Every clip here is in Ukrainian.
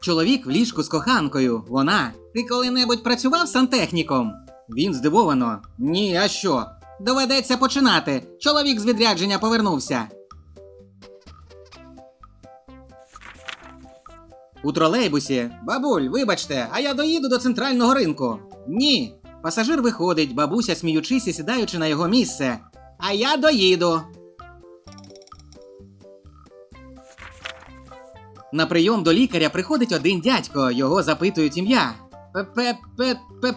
Чоловік в ліжку з коханкою. Вона. Ти коли-небудь працював сантехніком? Він здивовано. Ні, а що? Доведеться починати. Чоловік з відрядження повернувся. У тролейбусі. Бабуль, вибачте, а я доїду до центрального ринку. Ні. Пасажир виходить, бабуся, сміючись і сідаючи на його місце. А я доїду. На прийом до лікаря приходить один дядько, його запитують ім'я.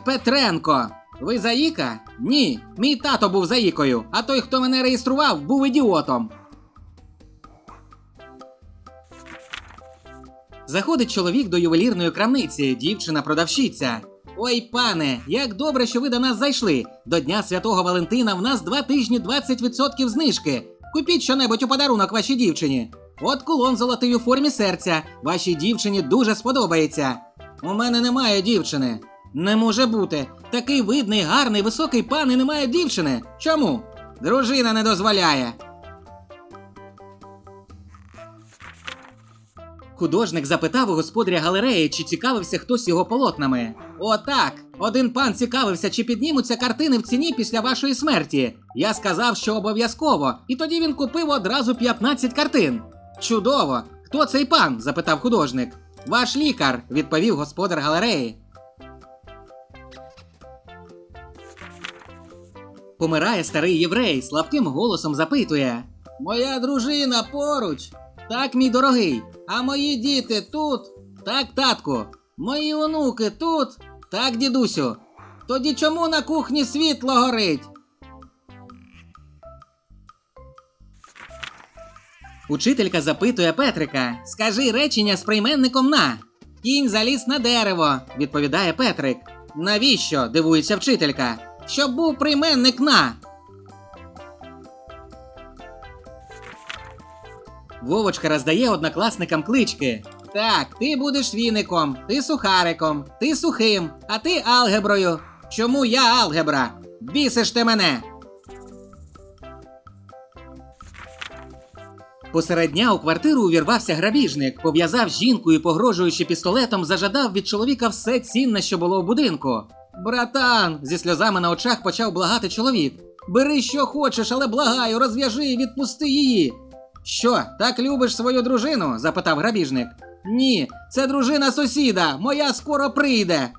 Петренко. Ви заїка? Ні, мій тато був заїкою, а той, хто мене реєстрував, був ідіотом. Заходить чоловік до ювелірної крамниці, дівчина-продавщиця. Ой, пане, як добре, що ви до нас зайшли. До Дня Святого Валентина в нас два тижні 20% знижки. Купіть щонебудь у подарунок вашій дівчині. От кулон золотий у формі серця. Вашій дівчині дуже сподобається. У мене немає дівчини. Не може бути. Такий видний, гарний, високий пан і немає дівчини. Чому? Дружина не дозволяє. Художник запитав у господаря галереї, чи цікавився хтось його полотнами. О, так! Один пан цікавився, чи піднімуться картини в ціні після вашої смерті. Я сказав, що обов'язково, і тоді він купив одразу 15 картин. Чудово! Хто цей пан? запитав художник. Ваш лікар, відповів господар галереї. Помирає старий єврей, слабким голосом запитує: Моя дружина поруч. Так, мій дорогий. А мої діти тут? Так, татку. Мої онуки тут? Так, дідусю. Тоді чому на кухні світло горить? Учителька запитує Петрика: Скажи речення з прийменником на. Кінь заліз на дерево, відповідає Петрик. Навіщо? дивується вчителька. Щоб був прийменник на. Вовочка роздає однокласникам клички. Так, ти будеш віником, ти сухариком, ти сухим, а ти алгеброю. Чому я алгебра? Бісиш ти мене. Посеред дня у квартиру увірвався грабіжник, пов'язав жінку і, погрожуючи пістолетом, зажадав від чоловіка все цінне, що було в будинку. Братан, зі сльозами на очах почав благати чоловік. Бери, що хочеш, але благаю, розв'яжи і відпусти її. Що, так любиш свою дружину? запитав грабіжник. Ні, це дружина сусіда, моя скоро прийде.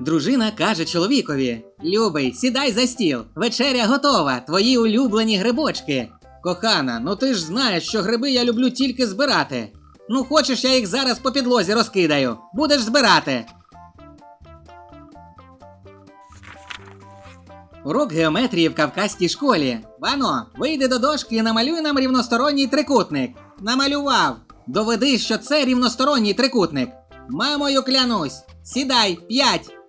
Дружина каже чоловікові: Любий, сідай за стіл, вечеря готова, твої улюблені грибочки. Кохана, ну ти ж знаєш, що гриби я люблю тільки збирати. Ну, хочеш, я їх зараз по підлозі розкидаю. Будеш збирати. Урок геометрії в кавказькій школі. Вано, вийди до дошки і намалюй нам рівносторонній трикутник. Намалював. Доведи, що це рівносторонній трикутник. Мамою клянусь. Сідай, п'ять.